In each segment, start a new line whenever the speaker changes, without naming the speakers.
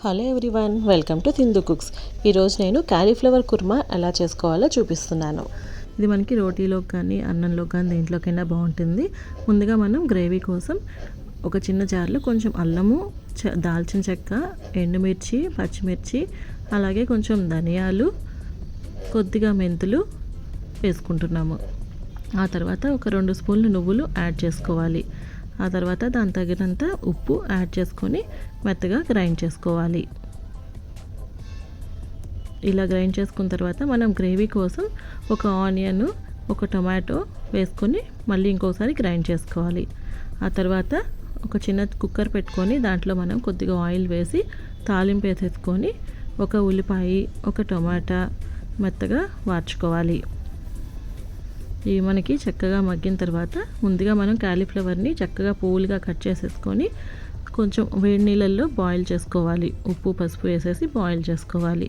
Hello everyone welcome to Thindu cooks ఈరోజు నేను cauliflower kurma ఎలా చేసుకోవాలో చూపిస్తున్నాను. ఇది మనకి రోటీలో కానీ అన్నంలో కానీ దేంట్లోకైనా బాగుంటుంది. ముందుగా మనం గ్రేవీ కోసం ఒక చిన్న జార్లో కొంచెం అల్లము చ దాల్చిన చెక్క ఎండుమిర్చి పచ్చిమిర్చి అలాగే కొంచెం ధనియాలు కొద్దిగా మెంతులు వేసుకుంటున్నాము. ఆ తర్వాత ఒక రెండు స్పూన్లు నువ్వులు యాడ్ చేసుకోవాలి. ఆ తర్వాత దాని తగినంత ఉప్పు యాడ్ చేసుకొని మెత్తగా గ్రైండ్ చేసుకోవాలి. ఇలా గ్రైండ్ చేసుకున్న తర్వాత మనం గ్రేవీ కోసం ఒక ఆనియన్ ఒక టొమాటో వేసుకొని మళ్ళీ ఇంకోసారి గ్రైండ్ చేసుకోవాలి. ఆ తర్వాత ఒక చిన్న కుక్కర్ పెట్టుకొని దాంట్లో మనం కొద్దిగా ఆయిల్ వేసి తాలింపు వేసేసుకొని ఒక ఉల్లిపాయ ఒక టొమాటా మెత్తగా వార్చుకోవాలి. ఇవి మనకి చక్కగా మగ్గిన తర్వాత ముందుగా మనం క్యాలీఫ్లవర్ని చక్కగా పువ్వులుగా కట్ చేసేసుకొని కొంచెం వేడి నీళ్ళల్లో బాయిల్ చేసుకోవాలి. ఉప్పు పసుపు వేసేసి బాయిల్ చేసుకోవాలి.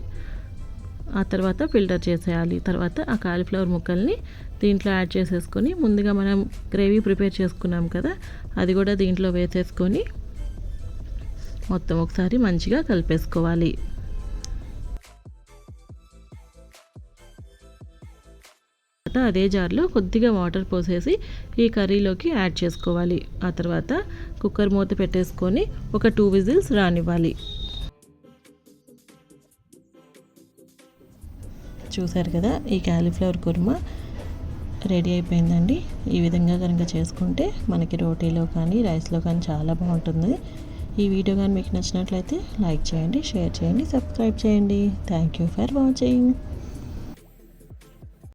ఆ తర్వాత ఫిల్టర్ చేసేయాలి. తర్వాత ఆ కాలీఫ్లవర్ ముక్కల్ని దీంట్లో యాడ్ చేసేసుకొని ముందుగా మనం గ్రేవీ ప్రిపేర్ చేసుకున్నాం కదా అది కూడా దీంట్లో వేసేసుకొని మొత్తం ఒకసారి మంచిగా కలిపేసుకోవాలి. అదే జార్లో కొద్దిగా వాటర్ పోసేసి ఈ కర్రీలోకి యాడ్ చేసుకోవాలి. ఆ తర్వాత కుక్కర్ మూత పెట్టేసుకొని ఒక టూ విజిల్స్ రానివ్వాలి. చూసారు కదా ఈ క్యాలీఫ్లవర్ కుర్మా రెడీ అయిపోయిందండి. ఈ విధంగా కనుక చేసుకుంటే మనకి రోటీలో కానీ రైస్లో కానీ చాలా బాగుంటుంది. ఈ వీడియో కానీ మీకు నచ్చినట్లయితే లైక్ చేయండి షేర్ చేయండి సబ్స్క్రైబ్ చేయండి. Thank you for watching.